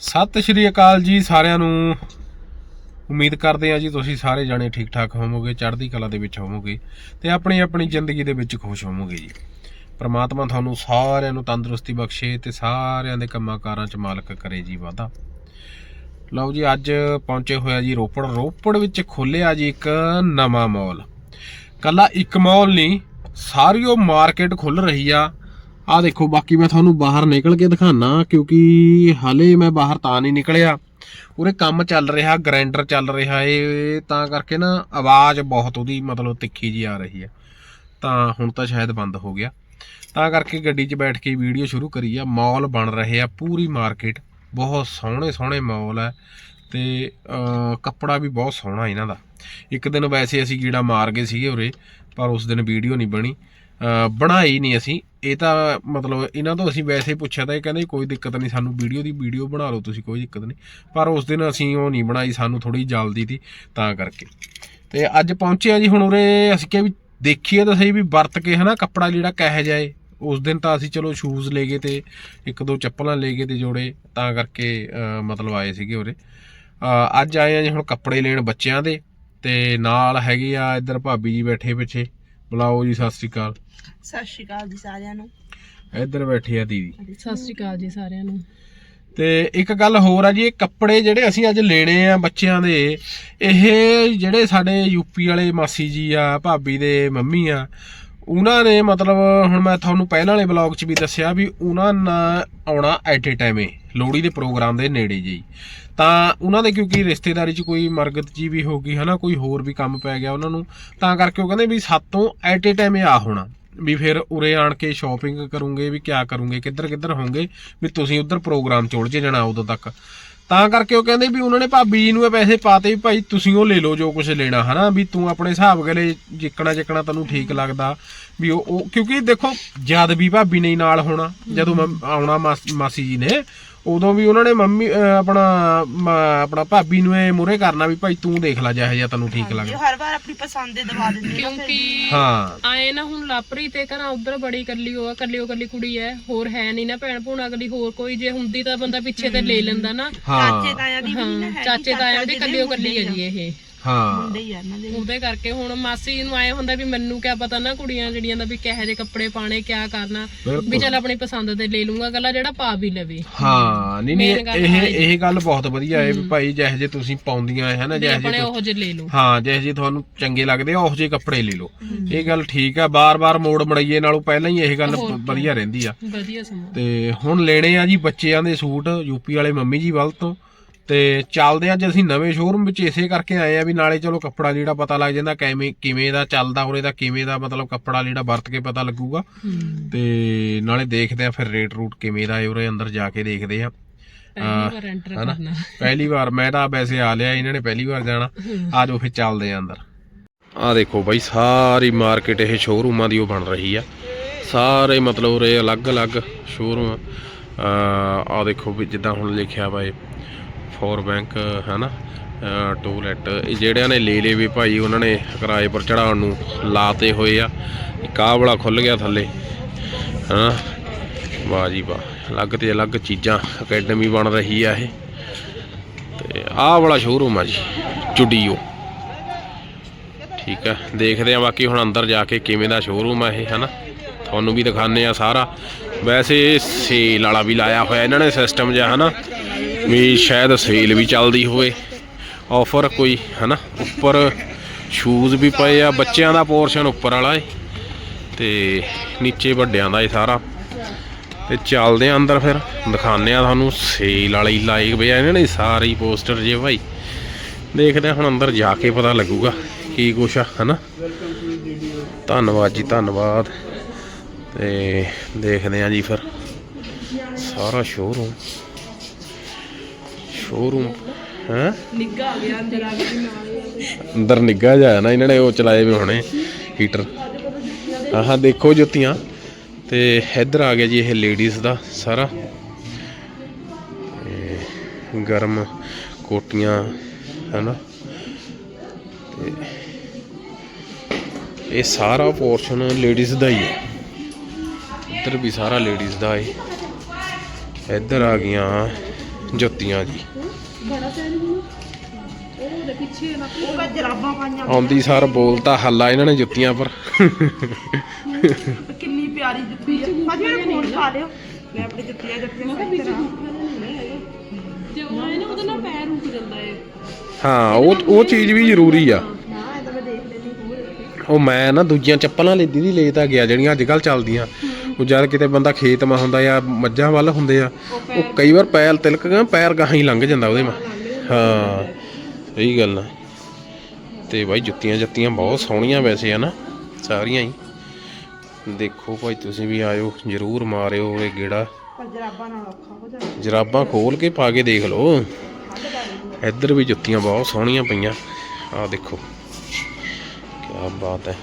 ਸਤਿ ਸ਼੍ਰੀ ਅਕਾਲ ਜੀ ਸਾਰਿਆਂ ਨੂੰ। ਉਮੀਦ ਕਰਦੇ ਹਾਂ ਜੀ ਤੁਸੀਂ ਸਾਰੇ ਜਾਣੇ ਠੀਕ ਠਾਕ ਹੋਵੋਗੇ, ਚੜ੍ਹਦੀ ਕਲਾ ਦੇ ਵਿੱਚ ਹੋਵੋਗੇ ਤੇ ਆਪਣੀ ਆਪਣੀ ਜ਼ਿੰਦਗੀ ਦੇ ਵਿੱਚ ਖੁਸ਼ ਹੋਵੋਗੇ ਜੀ। ਪ੍ਰਮਾਤਮਾ ਤੁਹਾਨੂੰ ਸਾਰਿਆਂ ਨੂੰ ਤੰਦਰੁਸਤੀ ਬਖਸ਼ੇ ਤੇ ਸਾਰਿਆਂ ਦੇ ਕੰਮਾਂ ਕਾਰਾਂ 'ਚ ਮਾਲਕ ਕਰੇ ਜੀ ਵਾਦਾ ਲਓ ਜੀ, ਅੱਜ ਪਹੁੰਚੇ ਹੋਇਆ ਜੀ ਰੋਪੜ। ਰੋਪੜ ਵਿੱਚ ਖੋਲਿਆ ਜੀ ਇੱਕ ਨਵਾਂ ਮਾਲ। ਕੱਲਾ ਇੱਕ ਮਾਲ ਨਹੀਂ, ਸਾਰੀ ਉਹ ਮਾਰਕੀਟ ਖੁੱਲ ਰਹੀ ਆ। ਆ ਦੇਖੋ, ਬਾਕੀ ਮੈਂ ਤੁਹਾਨੂੰ ਬਾਹਰ ਨਿਕਲ ਕੇ ਦਿਖਾਣਾ ਕਿਉਂਕਿ ਹਾਲੇ ਮੈਂ ਬਾਹਰ ਤਾਂ ਨਹੀਂ ਨਿਕਲਿਆ। ਉਰੇ ਕੰਮ ਚੱਲ ਰਿਹਾ ਗ੍ਰਾਈਂਡਰ ਚੱਲ ਰਿਹਾ ਏ, ਤਾਂ ਕਰਕੇ ਨਾ ਆਵਾਜ਼ ਬਹੁਤ ਉਹਦੀ ਮਤਲਬ ਤਿੱਖੀ ਜੀ ਆ ਰਹੀ ਹੈ। ਤਾਂ ਹੁਣ ਤਾਂ ਸ਼ਾਇਦ ਬੰਦ ਹੋ ਗਿਆ। ਤਾਂ ਕਰਕੇ ਗੱਡੀ 'ਚ ਬੈਠ ਕੇ ਵੀਡੀਓ ਸ਼ੁਰੂ ਕਰੀ ਆ। ਮਾਲ ਬਣ ਰਹੇ ਆ, ਪੂਰੀ ਮਾਰਕੀਟ। ਬਹੁਤ ਸੋਹਣੇ ਸੋਹਣੇ ਮਾਲ ਹੈ ਤੇ ਕੱਪੜਾ ਵੀ ਬਹੁਤ ਸੋਹਣਾ ਇਹਨਾਂ ਦਾ। ਇੱਕ ਦਿਨ ਵੈਸੇ ਅਸੀਂ ਗੀੜਾ ਮਾਰ ਗਏ ਸੀਗੇ ਉਰੇ, ਪਰ ਉਸ ਦਿਨ ਵੀਡੀਓ ਨਹੀਂ ਬਣੀ। ਬਣਾਈ ਨਹੀਂ ਅਸੀਂ। ਇਹ ਤਾਂ ਮਤਲਬ ਇਹਨਾਂ ਤੋਂ ਅਸੀਂ ਵੈਸੇ ਪੁੱਛਿਆ ਤਾਂ ਇਹ ਕਹਿੰਦੇ ਕੋਈ ਦਿੱਕਤ ਨਹੀਂ, ਸਾਨੂੰ ਵੀਡੀਓ ਦੀ ਵੀਡੀਓ ਬਣਾ ਲਓ ਤੁਸੀਂ, ਕੋਈ ਦਿੱਕਤ ਨਹੀਂ। ਪਰ ਉਸ ਦਿਨ ਅਸੀਂ ਉਹ ਨਹੀਂ ਬਣਾਈ, ਸਾਨੂੰ ਥੋੜੀ ਜਲਦੀ ਸੀ ਤਾਂ ਕਰਕੇ। ਤੇ ਅੱਜ ਪਹੁੰਚੇ ਆ ਜੀ, ਹੁਣ ਉਰੇ ਅਸੀਂ ਕਿਹਾ ਵੀ ਦੇਖੀਏ ਤਾਂ ਸਹੀ ਵੀ ਵਰਤ ਕੇ ਹਨਾ ਕੱਪੜਾ ਜਿਹੜਾ ਕਹਿ ਜਾਏ। ਉਸ ਦਿਨ ਤਾਂ ਅਸੀਂ ਚਲੋ ਸ਼ੂਜ਼ ਲੈ ਗਏ ਤੇ ਇੱਕ ਦੋ ਚੱਪਲਾਂ ਲੈ ਗਏ ਤੇ ਜੋੜੇ, ਤਾਂ ਕਰਕੇ ਮਤਲਬ ਆਏ ਸੀਗੇ ਉਰੇ। ਅੱਜ ਆਏ ਆ ਜੀ ਹੁਣ ਕੱਪੜੇ ਲੈਣ ਬੱਚਿਆਂ ਦੇ, ਤੇ ਨਾਲ ਹੈਗੇ ਆ ਇੱਧਰ ਭਾਬੀ ਜੀ ਬੈਠੇ ਪਿੱਛੇ। ਬੁਲਾਓ ਜੀ ਸਤਿ ਸ੍ਰੀ ਅਕਾਲ। ਸਤਿ ਸ਼੍ਰੀ ਅਕਾਲ ਜੀ ਸਾਰਿਆਂ ਨੂੰ। ਇੱਧਰ ਬੈਠੀ ਆ ਦੀਦੀ। ਸਤਿ ਸ਼੍ਰੀ ਅਕਾਲ ਜੀ ਸਾਰਿਆਂ ਨੂੰ। ਤੇ ਇੱਕ ਗੱਲ ਹੋਰ ਆ ਜੀ ਇਹ ਕੱਪੜੇ ਜਿਹੜੇ ਅਸੀਂ ਅੱਜ ਲੈਣੇ ਆ ਬੱਚਿਆਂ ਦੇ ਇਹ ਜਿਹੜੇ ਸਾਡੇ ਯੂਪੀ ਵਾਲੇ ਮਾਸੀ ਜੀ ਆ ਭਾਬੀ ਦੇ ਮੰਮੀ ਆ ਉਹਨਾਂ ਨੇ ਮਤਲਬ ਹੁਣ ਮੈਂ ਤੁਹਾਨੂੰ ਪਹਿਲਾਂ ਵਾਲੇ ਬਲੌਗ 'ਚ ਵੀ ਦੱਸਿਆ ਵੀ ਉਹਨਾਂ ਨੇ ਆਉਣਾ ਐਟ ਏ ਟਾਈਮ ਲੋਹੜੀ ਦੇ ਪ੍ਰੋਗਰਾਮ ਦੇ ਨੇੜੇ ਜੀ ਤਾਂ ਉਹਨਾਂ ਦੇ ਕਿਉਂਕਿ ਰਿਸ਼ਤੇਦਾਰੀ 'ਚ ਕੋਈ ਮਰਗਤ ਜੀ ਵੀ ਹੋ ਗਈ, ਹਨਾ, ਕੋਈ ਹੋਰ ਵੀ ਕੰਮ ਪੈ ਗਿਆ ਉਹਨਾਂ ਨੂੰ, ਤਾਂ ਕਰਕੇ ਉਹ ਕਹਿੰਦੇ ਵੀ ਸਾਤੋਂ ਐਟ ਏ ਟਾਈਮ ਆ ਹੋਣਾ, ਵੀ ਫਿਰ ਉਰੇ ਆਣ ਕੇ ਸ਼ਾਪਿੰਗ ਕਰੂੰਗੇ, ਵੀ ਕਿਆ ਕਰੂੰਗੇ ਕਿੱਧਰ ਕਿੱਧਰ ਹੋਗੇ ਵੀ ਤੁਸੀਂ ਉਧਰ ਪ੍ਰੋਗਰਾਮ ਚ ਉਲਝ ਜਾਣਾ ਉਦੋਂ ਤੱਕ। ਤਾਂ ਕਰਕੇ ਉਹ ਕਹਿੰਦੇ ਵੀ ਉਹਨਾਂ ਨੇ ਭਾਬੀ ਜੀ ਨੂੰ ਇਹ ਪੈਸੇ ਪਾਤੇ ਵੀ ਭਾਈ ਤੁਸੀਂ ਉਹ ਲੈ ਲਓ ਜੋ ਕੁਝ ਲੈਣਾ, ਹਨਾ, ਵੀ ਤੂੰ ਆਪਣੇ ਹਿਸਾਬ ਗਲੇ ਜਿੱਕਣਾ ਜਿੱਕਣਾ ਤੈਨੂੰ ਠੀਕ ਲੱਗਦਾ, ਵੀ ਉਹ, ਉਹ- ਕਿਉਂਕਿ ਦੇਖੋ ਜਦ ਵੀ ਭਾਬੀ ਨੇ ਨਾਲ ਹੋਣਾ, ਜਦੋਂ ਮੈਂ ਆਉਣਾ ਮਾਸ- ਮਾਸੀ ਜੀ ਨੇ ਉਦੋਂ ਵੀ ਉਹਨਾਂ ਨੇ ਮੰਮੀ ਅਹ ਆਪਣਾ ਮ- ਆਪਣਾ ਭਾਬੀ ਨੂੰ ਇਹ ਮੂਰੇ ਕਰਨਾ ਵੀ ਭਾਈ ਤੂੰ ਦੇਖ ਲੈ ਜਿਹੋ ਜਿਹਾ ਤੈਨੂੰ ਠੀਕ ਲੱਗਦਾ। ਹਰ ਵਾਰ ਆਪਣੀ ਪਸੰਦ ਦੇ ਦਵਾ ਦਿੰਦੇ ਨਾ ਫਿਰ। ਕਿਉਂਕਿ ਹਾਂ। ਆਏ ਨਾ ਹੁਣ ਲਾਪਰੀ ਤੇ ਘਰਾਂ ਉਧਰ ਬੜੀ ਕੱਲੀ ਉਹ ਆ ਕੱਲੀ ਉਹ ਕੱਲੀ ਕੁੜੀ ਐ ਹੋਰ ਹੈ ਨਹੀਂ ਨਾ ਭੈਣ ਭੂਣਾ ਅਗਲੀ ਹੋਰ ਕੋਈ ਜੇ ਹੁੰਦੀ ਤਾਂ ਬੰਦਾ ਪਿੱਛੇ ਤੇ ਲੈ ਲੈਂਦਾ ਨਾ। ਚਾਚੇ ਹਾਂ ਤਾਇਆ ਦੀ ਵੀ ਨੀ ਨਾ ਹਾਂ ਹੈ ਚਾਚੇ ਤਾਇਆ ਦੀ ਕੱਲੀ ਉਹ ਕੱਲੀ ਹੈ ਜੀ ਇਹ। ਹਾਂ। ਮੁੰਡੇ ਹੀ ਆ ਇਹਨਾਂ ਦੇ ਉਹਦੇ ਕਰਕੇ ਹੁਣ ਮਾਸੀ ਨੂੰ ਆਏ ਹੁੰਦਾ ਵੀ ਮੈਨੂੰ ਕਿਆ ਪਤਾ ਨਾ ਕੁੜੀਆਂ ਜਿਹੜੀਆਂ ਦਾ ਵੀ ਕਿਹੋ ਜਿਹੇ ਕੱਪੜੇ ਪਾਣੇ ਕਿਆ ਕਰਨਾ। ਵੀ ਬਿਲਕੁਲ। ਚੱਲ ਆਪਣੀ ਪਸੰਦ ਦੇ ਲੈ ਲੂੰਗਾ ਗੱਲਾਂ ਜਿਹੜਾ ਪਾ ਵੀ ਲਵੇ। ਹਾਂ ਨਹੀਂ ਨਹੀਂ Main ਗੱਲ ਇਹ ਆਹ ਇਹ ਗੱਲ ਬਹੁਤ ਵਧੀਆ ਹੈ ਵੀ ਭਾਈ ਜਿਹੇ ਜੇ ਤੁਸੀਂ ਪਾਉਂਦੀਆਂ ਹੈ ਨਾ ਵੀ ਜਿਹੇ ਆਪਣੇ ਜੇ ਉਹ ਜਿਹੇ ਲੈ ਲਓ। ਹਾਂ ਜਿਹੇ ਜੇ ਤੁਹਾਨੂੰ ਚੰਗੇ ਲੱਗਦੇ ਆ ਉਹ ਜਿਹੇ ਕੱਪੜੇ ਲੈ ਲਓ। ਇਹ ਗੱਲ ਠੀਕ ਆ ਬਾਰ-ਬਾਰ ਮੋੜ ਮੜਈਏ ਨਾਲੋਂ ਪਹਿਲਾਂ ਹੀ ਇਹ ਗੱਲ ਹੋਰ ਕੀ। ਵਧੀਆ ਰਹਿੰਦੀ ਆ। ਵਧੀਆ ਸਮਾਂ ਤੇ ਹੁਣ ਲੈਣੇ ਆ ਜੀ ਬੱਚਿਆਂ ਦੇ ਸੂਟ ਯੂਪੀ ਵਾਲੇ ਮੰਮੀ ਜੀ ਵੱਲ ਤੋਂ। ਤੇ ਚੱਲਦੇ ਆ ਅੱਜ ਅਸੀਂ ਨਵੇਂ ਸ਼ੋਰੂਮ ਵਿੱਚ ਇਸੇ ਕਰਕੇ ਆਏ ਆ ਵੀ ਨਾਲੇ ਚਲੋ ਕੱਪੜਾ ਲੀੜਾ ਪਤਾ ਲੱਗ ਜਾਂਦਾ ਕਿਵੇਂ ਕਿਵੇਂ ਦਾ ਚੱਲਦਾ ਉਰੇ ਦਾ ਕਿਵੇਂ ਦਾ ਮਤਲਬ ਕੱਪੜਾ ਲੀੜਾ ਵਰਤ ਕੇ ਪਤਾ ਲੱਗੂਗਾ। ਤੇ ਨਾਲੇ ਦੇਖਦੇ ਆ ਫਿਰ ਰੇਟ ਰੂਟ ਕਿਵੇਂ ਦਾ ਹੈ ਉਰੇ ਅੰਦਰ ਜਾ ਕੇ ਦੇਖਦੇ ਆ ਪਹਿਲੀ ਵਾਰ ਐਂਟਰ ਹਨਾ? ਕਰਨਾ। ਪਹਿਲੀ ਵਾਰ ਮੈਂ ਤਾਂ ਵੈਸੇ ਆ ਲਿਆ ਇਹਨਾਂ ਨੇ ਪਹਿਲੀ ਵਾਰ ਜਾਣਾ। ਆ ਜਾਓ ਫਿਰ ਚੱਲਦੇ ਆ ਅੰਦਰ। ਆ ਦੇਖੋ ਬਾਈ ਸਾਰੀ ਮਾਰਕੀਟ ਇਹ ਸ਼ੋਰੂਮਾਂ ਦੀ ਉਹ ਬਣ ਰਹੀ ਆ। ਸਾਰੇ ਮਤਲਬ ਉਰੇ ਅਲੱਗ-ਅਲੱਗ ਸ਼ੋਰੂਮ ਆ ਦੇਖੋ ਵੀ ਜਿੱਦਾਂ ਹੁਣ ਲਿਖਿਆ ਵਾ ਇਹ। ਫੋਰ ਬੈਂਕ, ਹਨਾ? ਟੂਲੈਟ। ਇਹ ਜਿਹੜਿਆਂ ਨੇ ਲੈ ਲਏ ਵੀ ਭਾਈ, ਉਹਨਾਂ ਨੇ ਕਿਰਾਏ ਪਰ ਚੜਾਉਣ ਨੂੰ ਲਾਤੇ ਹੋਏ ਆ। ਇੱਕ ਆਹ ਵਾਲਾ ਖੁੱਲ ਗਿਆ ਥੱਲੇ। ਹਾਂ ਵਾਹ ਜੀ ਵਾਹ। ਅਲੱਗ ਤੇ ਅਲੱਗ ਚੀਜ਼ਾਂ ਅਕੈਡਮੀ ਬਣ ਰਹੀ ਆ ਇਹ। ਤੇ ਆਹ ਵਾਲਾ ਸ਼ੋਰੂਮ ਆ ਜੀ ਚੁਡੀਓ ਠੀਕ ਆ। ਦੇਖਦੇ ਆ ਬਾਕੀ ਹੁਣ ਅੰਦਰ ਜਾ ਕੇ ਕਿਵੇਂ ਦਾ ਸ਼ੋਰੂਮ ਆ ਇਹ, ਹਨਾ? ਤੁਹਾਨੂੰ ਵੀ ਦਿਖਾਣੇ ਆ ਸਾਰਾ। ਵੈਸੇ ਸੇਲ ਵਾਲਾ ਵੀ ਲਾਇਆ ਹੋਇਆ ਇਹਨਾਂ ਨੇ ਸਿਸਟਮ ਜਿਹਾ, ਹਨਾ? ਵੀ ਸ਼ਾਇਦ ਸੇਲ ਵੀ ਚੱਲਦੀ ਹੋਵੇ। ਆਫਰ ਕੋਈ, ਹਨਾ? ਉੱਪਰ ਸ਼ੂਜ਼ ਵੀ ਪਏ ਆ, ਬੱਚਿਆਂ ਦਾ ਪੋਰਸ਼ਨ ਉੱਪਰ ਵਾਲਾ ਏ। ਤੇ ਨੀਚੇ ਵੱਡਿਆਂ ਦਾ ਏ ਸਾਰਾ। ਤੇ ਚੱਲਦੇ ਆ ਅੰਦਰ ਫਿਰ। ਦਿਖਾਉਂਦੇ ਆ ਤੁਹਾਨੂੰ ਸੇਲ ਵਾਲੀ ਲਾਈਕ ਪਿਆ ਇਹਨਾਂ ਨੇ, ਸਾਰੇ ਹੀ ਪੋਸਟਰ ਜੇ ਭਾਈ। ਦੇਖਦੇ ਆ ਹੁਣ ਅੰਦਰ ਜਾ ਕੇ ਪਤਾ ਲੱਗੂਗਾ ਕੀ ਕੁਛ ਆ, ਹਨਾ? ਧੰਨਵਾਦ ਜੀ, ਧੰਨਵਾਦ। ਤੇ ਦੇਖਦੇ ਆ ਜੀ ਫਿਰ। ਸਾਰਾ ਸ਼ੋਰੂਮ ਸ਼ੋਰੂਮ ਹੈ? ਨਿੱਗਾ ਆ ਗਿਆ ਅੰਦਰ ਆ ਗਿਆ ਅੰਦਰ ਨਿੱਗਾ ਜਾਇਆ ਨਾ ਇਹਨਾਂ ਨੇ ਉਹ ਚਲਾਏ ਵੀ ਹੋਣੇ ਹੀਟਰ ਆਹ ਦੇਖੋ ਜੁੱਤੀਆਂ। ਤੇ ਇੱਧਰ ਆ ਗਿਆ ਜੀ ਇਹ ਲੇਡੀਜ਼ ਦਾ ਸਾਰਾ। ਤੇ ਗਰਮ ਕੋਟੀਆਂ ਹਨਾ। ਤੇ ਇਹ ਸਾਰਾ ਪੋਰਸ਼ਨ ਲੇਡੀਜ਼ ਦਾ ਹੀ ਹੈ। ਇੱਧਰ ਵੀ ਸਾਰਾ ਲੇਡੀਜ਼ ਦਾ ਹੈ। ਇੱਧਰ ਆ ਗਈਆਂ ਜੁੱਤੀਆਂ ਜੀ। ਪਿੱਛੇ ਨਾ ਉਹ ਮੈਂ ਜਰਾਬਾਂ ਪਾਈਆਂ ਆਉਂਦੀ ਸਾਰ ਬੋਲਤਾ ਹੱਲਾ ਇਹਨਾਂ ਨੇ ਜੁੱਤੀਆਂ ਪਰ। ਕਿੰਨੀ ਪਿਆਰੀ ਜੁੱਤੀ ਹੈ ਭਾਜੀ ਮੇਰਾ ਫੋਨ ਪਾ ਲਿਓ। ਮੈਂ ਆਪਣੀ ਜੁੱਤੀਆਂ ਜੁੱਤੀਆਂ ਸਹੀ ਤਰ੍ਹਾਂ ਜੇ ਉਹ ਆਏ ਨਾ ਉਹਦੇ ਨਾਲ ਪੈਰ ਰੁਕ ਜਾਂਦਾ ਹੈ ਹਾਂ ਉਹ ਉਹ ਚੀਜ਼ ਵੀ ਜ਼ਰੂਰੀ ਆ। ਨਾ ਤਾਂ ਉਹ ਮੈਂ ਨਾ ਦੂਜੀਆਂ ਚੱਪਲਾਂ ਲਈ ਦੀਦੀ ਲੈ ਤਾਂ ਗਿਆ ਜਿਹੜੀਆਂ ਅੱਜ ਕੱਲ ਚੱਲਦੀਆਂ। ਉਹ ਜਦ ਕਿਤੇ ਬੰਦਾ ਖੇਤ ਮਾ ਹੁੰਦਾ ਜਾਂ ਮੱਝਾਂ ਵੱਲ ਹੁੰਦੇ ਆ ਉਹ ਕਈ ਵਾਰ ਪੈਰ ਤਿਲਕ ਗਿਆ ਪੈਰ ਗਾਹਾਂ ਹੀ ਲੰਘ ਜਾਂਦਾ ਉਹਦੇ ਮਾ। ਹਾਂ। ਸਹੀ ਗੱਲ ਆ। ਤੇ ਬਾਈ ਜੁੱਤੀਆਂ ਜੱਤੀਆਂ ਬਹੁਤ ਸੋਹਣੀਆਂ ਵੈਸੇ ਆ ਨਾ ਸਾਰੀਆਂ ਹੀ। ਦੇਖੋ ਭਾਈ ਤੁਸੀਂ ਵੀ ਆਇਓ ਜਰੂਰ ਮਾਰਿਓ ਇਹ ਗੇੜਾ। ਜਰਾਬਾਂ ਨਾਲ ਔਖਾ ਹੋ ਜਾਂਦਾ ਜਰਾਬਾਂ ਖੋਲ ਕੇ ਪਾ ਕੇ ਦੇਖ ਲਓ। ਇੱਧਰ ਵੀ ਜੁੱਤੀਆਂ ਬਹੁਤ ਸੋਹਣੀਆਂ ਪਈਆਂ। ਆਹ ਦੇਖੋ ਕੀ ਬਾਤ ਹੈ।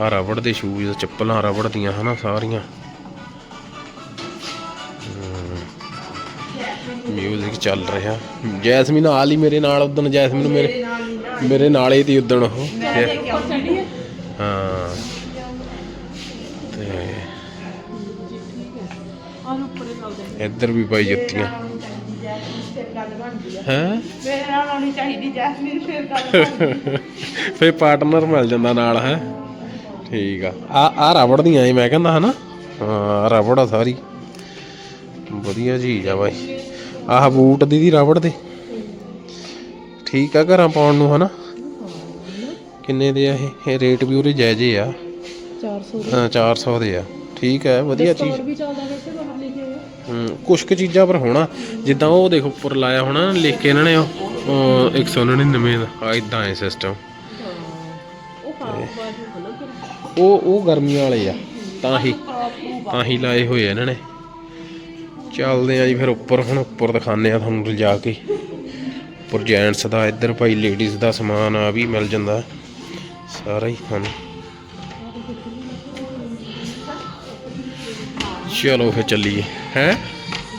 ਆ ਰਬੜ ਦੇ ਸ਼ੂਜ਼ ਚੱਪਲਾਂ ਰਬੜ ਦੀਆਂ ਹਨਾ ਸਾਰੀਆਂ। ਮਿਊਜ਼ਿਕ ਚੱਲ ਰਿਹਾ। ਜੈਸਮੀਨ ਆ ਲਈ ਮੇਰੇ ਨਾਲ ਉਦੋਂ ਜੈਸਮੀਨ ਮੇਰੇ ਮੇਰੇ ਨਾਲ ਹੀ ਤੀ ਉਦੋਂ ਉਹ। ਹਾਂ। ਤੇ ਇੱਧਰ ਵੀ ਪਾਈ ਜੁੱਤੀਆਂ। ਫਿਰ ਹੈ? ਮੇਰੇ ਨਾਲ ਆਉਣੀ ਚਾਹੀਦੀ ਜੈਸਮੀਨ ਫਿਰ ਗੱਲ ਬਣਦੀ ਫੇ ਪਾਰਟਨਰ ਮਿਲ ਜਾਂਦਾ ਨਾਲ ਹੈ? ਠੀਕ ਆ। ਆ ਆ ਰਬੜ ਦੀਆਂ ਏ ਮੈਂ ਕਹਿੰਦਾ ਹਨਾ। ਹਾਂ ਰਬੜ ਆ ਸਾਰੀ। ਵਧੀਆ ਚੀਜ਼ ਆ ਬਾਈ। ਆਹ ਬੂਟ ਦੀਦੀ ਰਬੜ ਦੇ। ਠੀਕ ਆ ਘਰਾਂ ਪਾਉਣ ਨੂੰ ਹਨਾ? ਕਿੰਨੇ ਦੇ ਆ ਇਹ? ਇਹ ਰੇਟ ਵੀ ਉਹਦੇ ਜਾਇਜ਼ੇ ਆ। 400 ਹਾਂ, 400 ਦੇ ਆ। ਠੀਕ ਹੈ ਵਧੀਆ ਚੀਜ਼। ਵੀ ਚੱਲਦਾ ਵੈਸੇ ਬਾਹਰ ਲਿਖੇ ਹੋਏ ਹੂੰ ਕੁਛ ਕੁ ਚੀਜ਼ਾਂ ਪਰ ਹੋਣਾ। ਜਿੱਦਾਂ ਉਹ ਦੇਖੋ ਉੱਪਰ ਲਾਇਆ ਹੋਣਾ ਲਿਖ ਕੇ ਇਹਨਾਂ ਨੇ ਉਹ ਉਹ 199 ਦਾ। ਆ ਇਦਾਂ ਹੈ ਸਿਸਟਮ ਉਹ ਉਹ ਉਹ ਗਰਮੀਆਂ ਵਾਲੇ ਆ। ਤਾਂ ਹੀ ਤਾਂ ਹੀ ਲਾਏ ਹੋਏ ਆ ਇਹਨਾਂ ਨੇ। ਚੱਲਦੇ ਆ ਜੀ ਫਿਰ ਉੱਪਰ ਹੁਣ ਉੱਪਰ ਦਿਖਾਉਂਦੇ ਆ ਤੁਹਾਨੂੰ ਲਿਜਾ ਕੇ। ਉੱਪਰ ਜੈਂਟਸ ਦਾ ਇੱਧਰ ਭਾਈ ਲੇਡੀਜ਼ ਦਾ ਸਮਾਨ ਆ ਵੀ ਮਿਲ ਜਾਂਦਾ। ਸਾਰਾ ਹੀ ਹਨ ਚਲੋ ਫਿਰ ਚੱਲੀਏ। ਹੈ?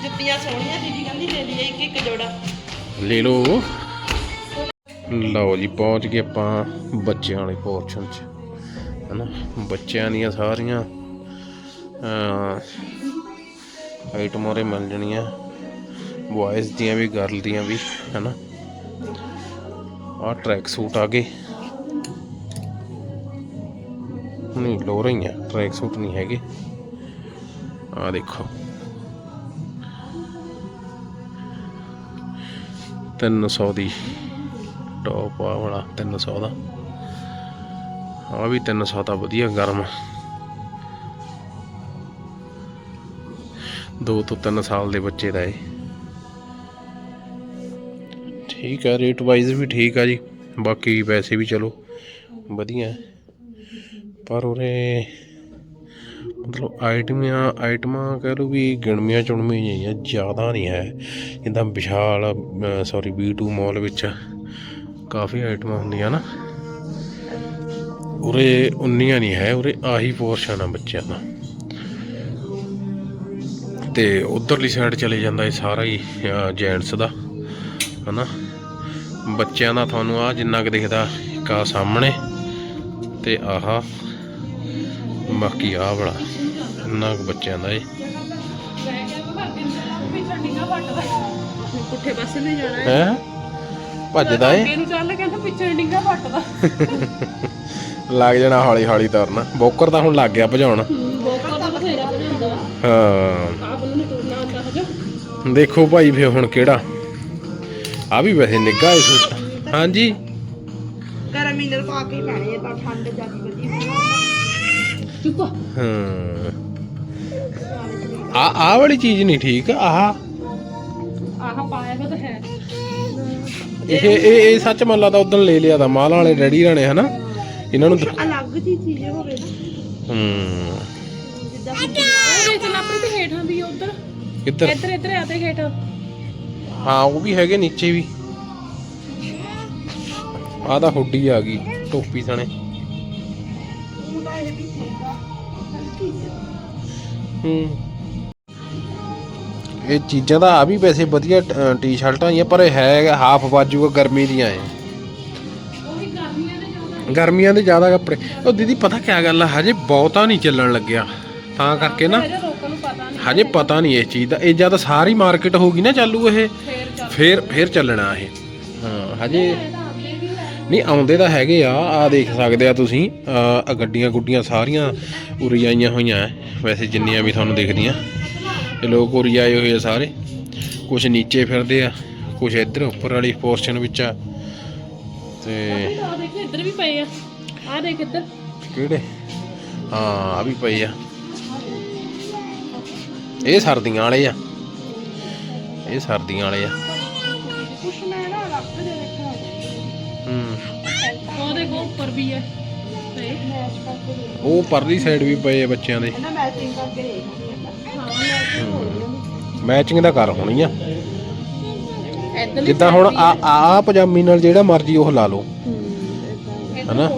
ਜੁੱਤੀਆਂ ਸੋਹਣੀਆਂ ਦੀਦੀ ਕਹਿੰਦੀ ਲੈ ਲਈਏ ਇੱਕ ਇੱਕ ਜੋੜਾ। ਲੈ ਲਓ। ਲਓ ਜੀ ਪਹੁੰਚ ਗਏ ਆਪਾਂ ਬੱਚਿਆਂ ਵਾਲੇ ਪੋਰਸ਼ਨ 'ਚ। ਹਨਾ? ਬੱਚਿਆਂ ਦੀਆਂ ਸਾਰੀਆਂ ਆਈਟਮਾਂ ਰੇ ਮਿਲ ਜਾਣੀਆਂ। ਬॉयਜ਼ ਦੀਆਂ ਵੀ ਗਰਲ ਦੀਆਂ ਵੀ, ਹਨਾ। ਆਹ ਟਰੈਕ ਸੂਟ ਆ ਗਏ ਨਹੀਂ ਲੋ ਰਹੀਆਂ ਟਰੈਕ ਸੂਟ ਨਹੀਂ ਹੈਗੇ। ਆ ਦੇਖੋ। 300 ਦੀ ਟੌਪ ਆ ਵਾਲਾ 300 ਦਾ। ਆ ਵੀ 300 ਦਾ ਵਧੀਆ ਗਰਮ ਦੋ ਤੋਂ 3 ਸਾਲ ਦੇ ਬੱਚੇ ਦਾ ਏ ਠੀਕ ਆ ਰੇਟ ਵਾਈਜ਼ ਵੀ ਠੀਕ ਆ ਜੀ। ਬਾਕੀ ਪੈਸੇ ਵੀ ਚਲੋ, ਵਧੀਆ। ਪਰ ਉਰੇ ਮਤਲਬ ਆਈਟਮਾਂ ਆਈਟਮਾਂ ਕਹਿ ਲਓ ਵੀ ਗਿਣਮੀਆਂ ਚੁਣਵੀਆਂ ਜਿਹੀਆਂ ਜ਼ਿਆਦਾ ਨਹੀਂ ਹੈ। ਜਿੱਦਾਂ ਵਿਸ਼ਾਲ ਸੌਰੀ B2 ਮਾਲ ਵਿੱਚ ਕਾਫੀ ਆਈਟਮਾਂ ਹੁੰਦੀਆਂ ਨਾ। ਉਰੇ ਉਨੀਆਂ ਨਹੀਂ ਹੈ, ਉਰੇ ਆਹੀ ਪੋਰਸ਼ਨ ਆ ਬੱਚਿਆਂ ਦਾ। ਤੇ ਉਧਰਲੀ ਸਾਈਡ ਚਲੇ ਜਾਂਦਾ ਇਹ ਸਾਰਾ ਹੀ ਜੈਂਟਸ ਦਾ ਹਨਾ? ਬੱਚਿਆਂ ਦਾ ਤੁਹਾਨੂੰ ਆ ਜਿੰਨਾ ਕੁ ਦਿਖਦਾ ਇੱਕ ਆ ਸਾਹਮਣੇ ਤੇ ਆਹਾ ਬਾਕੀ ਆਹ ਵਾਲਾ ਇੰਨਾ ਕੁ ਬੱਚਿਆਂ ਦਾ ਇਹ। ਪੁੱਠੇ ਪਾਸੇ ਨੂੰ ਜਾਣਾ ਹੈ? ਭੱਜਦਾ ਏ ਅੱਗੇ ਨੂੰ ਚੱਲ ਕਹਿੰਦਾ ਪਿੱਛੇ ਡਿੱਗਾ ਫੱਟਦਾ ਲੱਗ ਜਾਣਾ ਹੌਲੀ ਹੌਲੀ ਤੁਰਨਾ। ਬੋਕਰ ਤਾਂ ਹੁਣ ਲੱਗ ਗਿਆ ਭਜਾਉਣ। ਬੋਕਰ ਦਾ ਬਥੇਰਾ ਬਣਾਉਂਦਾ ਹਾਂ। ਦੇਖੋ ਭਾਈ ਫੇ ਹੁਣ ਕਿਹੜਾ। ਆ ਵੀ ਵੈਸੇ ਨਿੱਘਾ ਹੈ ਸੂਟ। ਹਾਂਜੀ। ਗਰਮ ਇਨਰ ਪਾ ਕੇ ਹੀ ਪੈਣੇ ਇਹ ਤਾਂ ਠੰਡ ਜਾਂਦੀ ਵਧੀਆ ਚੁੱਪ। ਹਾਂ। ਆ ਆ ਵਾਲੀ ਚੀਜ਼ ਨਹੀਂ ਠੀਕ ਆਹ। ਆਹ ਪਾਇਆ ਤਾਂ ਹੈ। ਇਹ ਇਹ ਇਹ ਸੱਚ ਮੰਨ ਲਾ ਤਾਂ ਉਦੋਂ ਲੈ ਲਿਆ ਤਾਂ ਮਾਲ ਵਾਲੇ ਰੈਡੀ ਰਾਣੇ ਹਨਾ? ਇਹਨਾਂ ਨੂੰ ਦ- ਅਲੱਗ ਜੀ ਚੀਜ਼ ਹੋਵੇ ਨਾ। ਹੂੰ। ਜਿੱਦਾਂ ਉਹ ਦੇਖ ਲਾਪਰੀ ਤੇ ਹੇਠਾਂ ਵੀ ਉਧਰ। ਕਿੱਧਰ? ਇੱਧਰ ਇੱਧਰ ਆ ਤੇ ਹੇਠਾਂ ਹਾਂ ਉਹ ਵੀ ਹੈਗੇ ਨੀਚੇ ਵੀ। ਆਹ ਤਾਂ ਹੁੱਡੀ ਆ ਗਈ ਟੋਪੀ ਸਣੇ ਇਹ। ਹੂੰ ਚੀਜ਼ਾਂ ਤਾਂ ਆ ਵੀ ਵੈਸੇ ਵਧੀਆ ਟੀ-ਸ਼ਰਟਾਂ ਹੀ ਆ ਪਰ ਇਹ ਹੈ ਹਾਫ ਬਾਜੂ ਗਰਮੀ ਦੀਆਂ ਐ ਗਰਮੀਆਂ ਦੇ ਜ਼ਿਆਦਾ ਦੇ ਕੱਪੜੇ। ਉਹ ਦੀਦੀ ਪਤਾ ਕਿਆ ਗੱਲ ਆ? ਹਜੇ ਬਹੁਤਾ ਨਹੀਂ ਚੱਲਣ ਲੱਗਿਆ। ਤਾਂ ਕਰਕੇ ਨਾ ਹਜੇ ਪਤਾ ਨਹੀਂ ਇਸ ਚੀਜ਼ ਦਾ। ਇਹ ਜਦ ਸਾਰੀ ਮਾਰਕੀਟ ਹੋਗੀ ਨਾ ਚਾਲੂ ਇਹ। ਫੇਰ ਫੇਰ ਚੱਲਣਾ ਇਹ। ਹਾਂ ਹਜੇ ਨਹੀਂ ਆਉਂਦੇ ਤਾਂ ਹੈਗੇ ਆ। ਆ ਦੇਖ ਸਕਦੇ ਆ ਤੁਸੀਂ। ਆ ਗੱਡੀਆਂ ਗੁੱਡੀਆਂ ਸਾਰੀਆਂ ਉਰੀ ਆਈਆਂ ਹੋਈਆਂ ਵੈਸੇ ਜਿੰਨੀਆਂ ਵੀ ਤੁਹਾਨੂੰ ਦਿਖਦੀਆਂ। ਇਹ ਲੋਕ ਉਰੀ ਆਏ ਹੋਏ ਆ ਸਾਰੇ। ਕੁਝ ਨੀਚੇ ਫਿਰਦੇ ਆ। ਕੁਝ ਇੱਧਰ ਉੱਪਰ ਵਾਲੀ ਪੋਰਸ਼ਨ ਵਿੱਚ ਆ। ਤੇ ਆ ਦੇਖ ਇੱਧਰ ਵੀ ਪਏ ਆ। ਆ ਦੇਖ ਇੱਧਰ। ਕਿਹੜੇ? ਹਾਂ ਆ ਵੀ ਪਈ ਆ। ਇਹ ਸਰਦੀਆਂ ਵਾਲੇ ਆ। ਇਹ ਸਰਦੀਆਂ ਵਾਲੇ ਆ। ਕੁਛ ਮੈਂ ਨਾ ਰੱਖ ਦੇ ਦੇਖਾਂ ਹੂੰ। ਉਹ ਦੇਖੋ ਉੱਪਰ ਵੀ ਹੈ। ਤੇ ਮੈਚ ਕਰਕੇ ਦੇਖ ਉਹ ਪਰਲੀ ਸਾਈਡ ਵੀ ਪਏ ਆ ਬੱਚਿਆਂ ਦੇ। ਇਹਨਾਂ ਮੈਚਿੰਗ ਕਰਕੇ ਦੇਖ ਦਾ ਕਰ ਹੋਣੀ ਆ। ਜਿੱਦਾਂ ਹੁਣ ਆ ਆ ਪਜਾਮੀ ਨਾਲ ਜਿਹੜਾ ਮਰਜ਼ੀ ਉਹ ਲਾ ਲਓ। ਹਨਾ?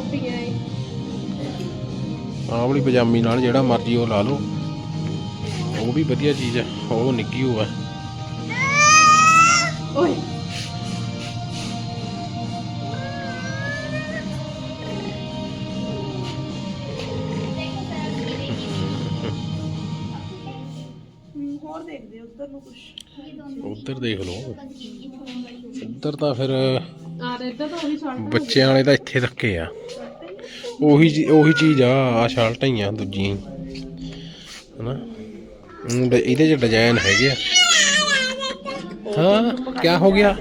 ਆਹ ਵਾਲੀ ਪਜਾਮੀ ਨਾਲ ਜਿਹੜਾ ਮਰਜ਼ੀ ਉਹ ਲਾ ਲਓ। ਉਹ ਵੀ ਵਧੀਆ ਚੀਜ਼ ਆ ਉਹ ਨਿੱਗੀ ਹੋਆ ਓਏ। ਹਮ, ਹੋਰ ਦੇਖਦੇ ਉਧਰ ਨੂੰ ਉਧਰ ਦੇਖ ਲਓ। ਉਧਰ ਤਾਂ ਫਿਰ ਬੱਚਿਆਂ ਵਾਲੇ ਤਾਂ ਇੱਥੇ ਤੱਕੇ ਆ। ਉਹੀ ਉਹੀ ਚੀਜ਼ ਆ ਆ ਸ਼ਰਟਾਂ ਹੀ ਆ ਦੂਜੀਆਂ ਹੀ। ਹਨਾ? ਇਹਦੇ ਚ ਡਿਜ਼ਾਈਨ ਹੈਗੇ ਆ। ਹਾਂ ਕੀ ਹੋ ਗਿਆ?